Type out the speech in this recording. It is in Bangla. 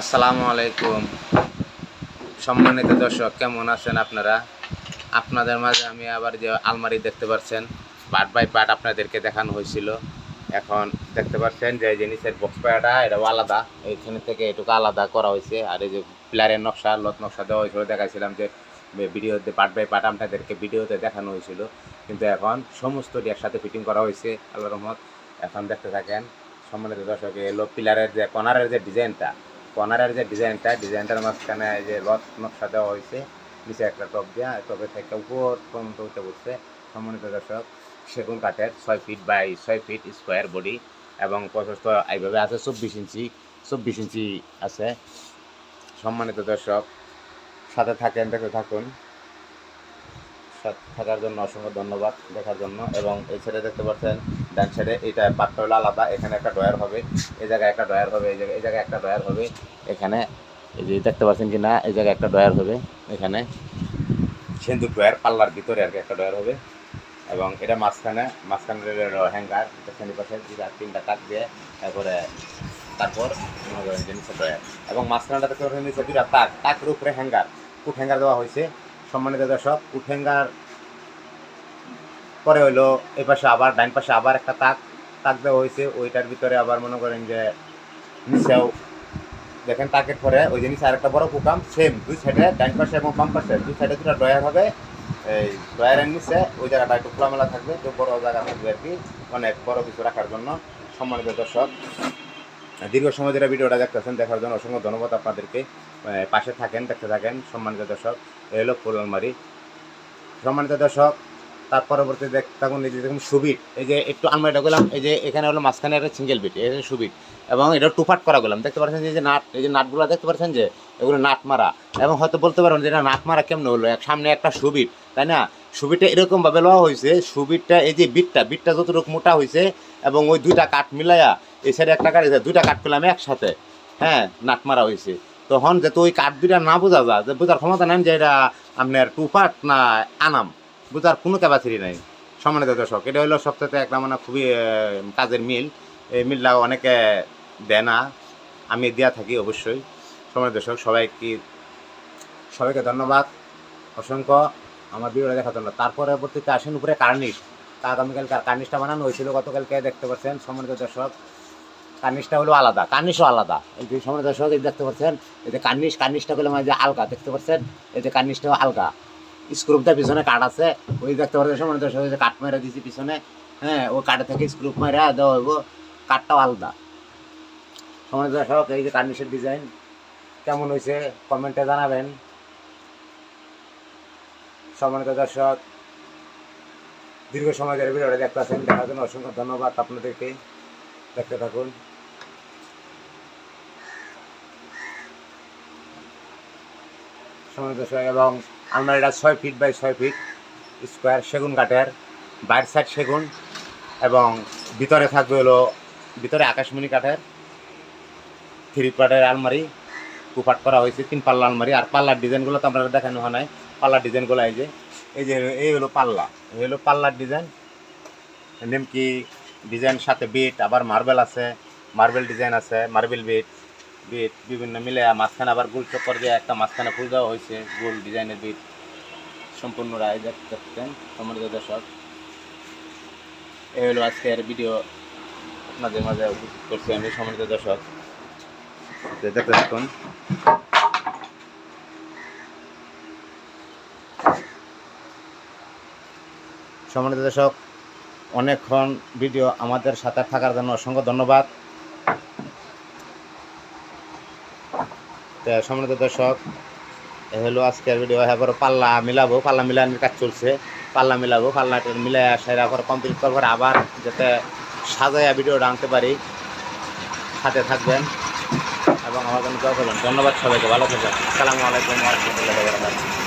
আসসালামু আলাইকুম। সম্মানিত দর্শক, কেমন আছেন আপনারা? আপনাদের মাঝে আমি আবার যে আলমারি দেখতে পাচ্ছেন পার্ট বাই পার্ট আপনাদেরকে দেখানো হয়েছিল। এখন দেখতে পাচ্ছেন যে জিনিসের বক্স পায়াটা এটাও আলাদা। এইখানে থেকে এটুকু আলাদা করা হয়েছে। আর এই যে প্লারের নকশা, লত নকশা দেওয়া হয়েছিল। দেখাইছিলাম যে ভিডিওতে পার্ট বাই পার্ট আপনাদেরকে ভিডিওতে দেখানো হয়েছিল। কিন্তু এখন সমস্তটি একসাথে ফিটিং করা হয়েছে। আল্লাহ রহমত। এখন দেখতে থাকেন, সম্মানিত দর্শক এলো পিলারের যে কর্নারের যে ডিজাইনটা কর্নারের যে ডিজাইনটা, ডিজাইনটার মাঝখানে যে রথ নকশা দেওয়া হয়েছে, নিচে একটা টপ দেওয়া টপে থেকে উপর পর্যন্ত উঠে পড়ছে। সম্মানিত দর্শক, সেগুন কাঠের ছয় ফিট বাই ছয় ফিট স্কোয়ার বডি এবং প্রশস্ত এইভাবে আছে চব্বিশ ইঞ্চি চব্বিশ ইঞ্চি আছে। সম্মানিত দর্শক, সাথে থাকেন দেখে থাকুন। থাকার জন্য অসংখ্য ধন্যবাদ দেখার জন্য। এবং এই সাইডে দেখতে পাচ্ছেন, ডান সাইডে এটা পাটটা হলো আলাদা, এখানে একটা ডয়ার হবে, এই জায়গায় একটা ডয়ার হবে, এই জায়গায় এই জায়গায় একটা ডয়ার হবে, এখানে এই যে দেখতে পাচ্ছেন কি না, এই জায়গায় একটা ডয়ার হবে, এখানে সিন্দুর ডয়ার পাল্লার ভিতরে আর কি একটা ডয়ার হবে। এবং এটা মাঝখানে মাঝখানে হ্যাঙ্গার শ্রেণি পাশে তিনটা কাঠ দিয়ে তারপরে তারপর নিচে ডয়ার এবং মাঝখানটা দেখতে পাচ্ছেন তাক, তাকের উপরে হ্যাঙ্গার, কুট হ্যাঙ্গার দেওয়া হয়েছে। সম্মানিত দর্শক কুট হ্যাঙ্গার পরে হইল এই পাশে আবার ডাইন পাশে আবার একটা তাক তাক দেওয়া হয়েছে। ওইটার ভিতরে আবার মনে করেন যে নিচেও, দেখেন তাকের পরে ওই জিনিস আর একটা বড় কুকাম সেম দুই সাইডে ডাইন পাশে এবং বাম পাশে। দুই সাইডে দুটা ড্রয়ার হবে। এই ড্রয়ারের নিচে ওই জায়গাটা একটু খোলামেলা থাকবে তো বড় জায়গা থাকবে আর কি। অনেক বড় কিছু রাখার জন্য সম্মানিত দর্শক। দীর্ঘ সময় ধরে ভিডিওটা দেখতেছেন, দেখার জন্য অসংখ্য ধন্যবাদ আপনাদেরকে। পাশে থাকেন, দেখতে থাকেন, সম্মানিত দর্শক এই হলো আলমারি। সম্মানিত দর্শক, তার পরবর্তী দেখ তখন এই যে দেখুন সুবিট, এই যে একটু আলমারিটা গেলাম এই যে এখানে হলো মাঝখানে একটা সিঙ্গেল বিট এই সুবিট, এবং এটা টুপাট করা গেলাম। দেখতে পাচ্ছেন যে নাট, এই যে নাটগুলো দেখতে পাচ্ছেন যে, এগুলো নাট মারা এবং হয়তো বলতে পারেন যে, এটা নাট মারা কেমন হলো? সামনে একটা সুবিট, তাই না? সুবিটটা এরকমভাবে লওয়া হয়েছে। সুবিটটা এই যে বিটটা বিটটা যতটুকু মোটা হয়েছে এবং ওই দুইটা কাঠ মিলাইয়া এই সাইডে একটা কাঠ দুইটা কাঠ পেলাম একসাথে হ্যাঁ নাট মারা হয়েছে। তখন যেহেতু ওই কাঠ দুইটা না বোঝা যায় যে বোঝার ক্ষমতা নেন যে এটা আপনার টুপাট না আনাম, বোঝার কোনো ক্যাপাসিটি নাই। সম্মানিত দর্শক, এটা হলো সবথেকে একটা মানে খুবই কাজের মিল। এই মিলটা অনেকে দেয় না, আমি দেওয়া থাকি অবশ্যই। সম্মানিত দর্শক, সবাইকে সবাইকে ধন্যবাদ। অসংখ্য আমার ভিডিওটা দেখার জন্য তারপরে পরবর্তীতে আসেন উপরে কার্নিশ। তা আগামীকাল কার্নিশটা বানানো হয়েছিল, গতকালকে দেখতে পাচ্ছেন সম্মানিত দর্শক। কার্নিশটা হলো আলাদা, কার্নিশও আলাদা। এই যে সম্মানিত দর্শক, এই দেখতে পাচ্ছেন এই যে কার্নিশ, কার্নিশটা হলো মানে যে আলগা, দেখতে পাচ্ছেন এই যে কার্নিশটাও আলগা। স্ক্রুপটা পিছনে কাঠ আছে। ওই দেখতে পাচ্ছেন সম্মানিত দর্শক যে কাঠ মেরে দিয়েছি পিছনে। হ্যাঁ ও কাঠে থেকে স্ক্রুপ মেরে দেওয়া হইব। কাঠটাও আলাদা। সম্মানিত দর্শক, এই যে কার্নিশের ডিজাইন কেমন হয়েছে, কমেন্টে জানাবেন। সম্মানিত দর্শক, দীর্ঘ সময় ধরে ভিডিওটা দেখতে আছেন দেখার জন্য অসংখ্য ধন্যবাদ আপনাদেরকে। দেখতে থাকুন। দর্শক, এবং আলমারিটা ছয় ফিট বাই ছয় ফিট স্কোয়ার সেগুন কাঠের, বাইর সাইড সেগুন, এবং ভিতরে থাকবে হলো, ভিতরে আকাশমণি কাঠের থ্রি পার্টের আলমারি কুপাট করা হয়েছে, তিন পাল্লা আলমারি, আর পাল্লার ডিজাইনগুলো তো আপনারা দেখানো হয় নাই। পাল্লার ডিজাইনগুলো এই যে। এই যে এই হলো পাল্লা। এই হলো পাল্লার ডিজাইন নেমকি ডিজাইন সাথে বিট আবার মার্বেল আছে মার্বেল ডিজাইন আছে মার্বেল বিট বিট বিভিন্ন মিলে মাঝখানে আবার গোল চক্কর দিয়ে একটা মাঝখানে ফুল দেওয়া হয়েছে, গোল ডিজাইনের বিট সম্পূর্ণ রায় দেখতেন সম্মানিত দর্শক। এই হলো আজকের ভিডিও আপনাদের মাঝে করছি আমি সম্মানিত দর্শক। দেখতে থাকুন সম্মানিত দর্শক অনেকক্ষণ ভিডিও আমাদের সাথে থাকার জন্য অসংখ্য ধন্যবাদ। সম্মানিত দর্শক, এ হলো আজকের ভিডিও। এবার পাল্লা মিলাবো, পাল্লা মিলানোর কাজ চলছে। পাল্লা মিলাবো পাল্লাটা মিলাই সেরা পর কমপ্লিট করার আবার যাতে সাজাইয়া ভিডিওটা আনতে পারি। সাথে থাকবেন এবং আমার জন্য ধন্যবাদ সবাইকে, ভালো থাকবেন। আসসালামু আলাইকুম রহমতুল্লাহ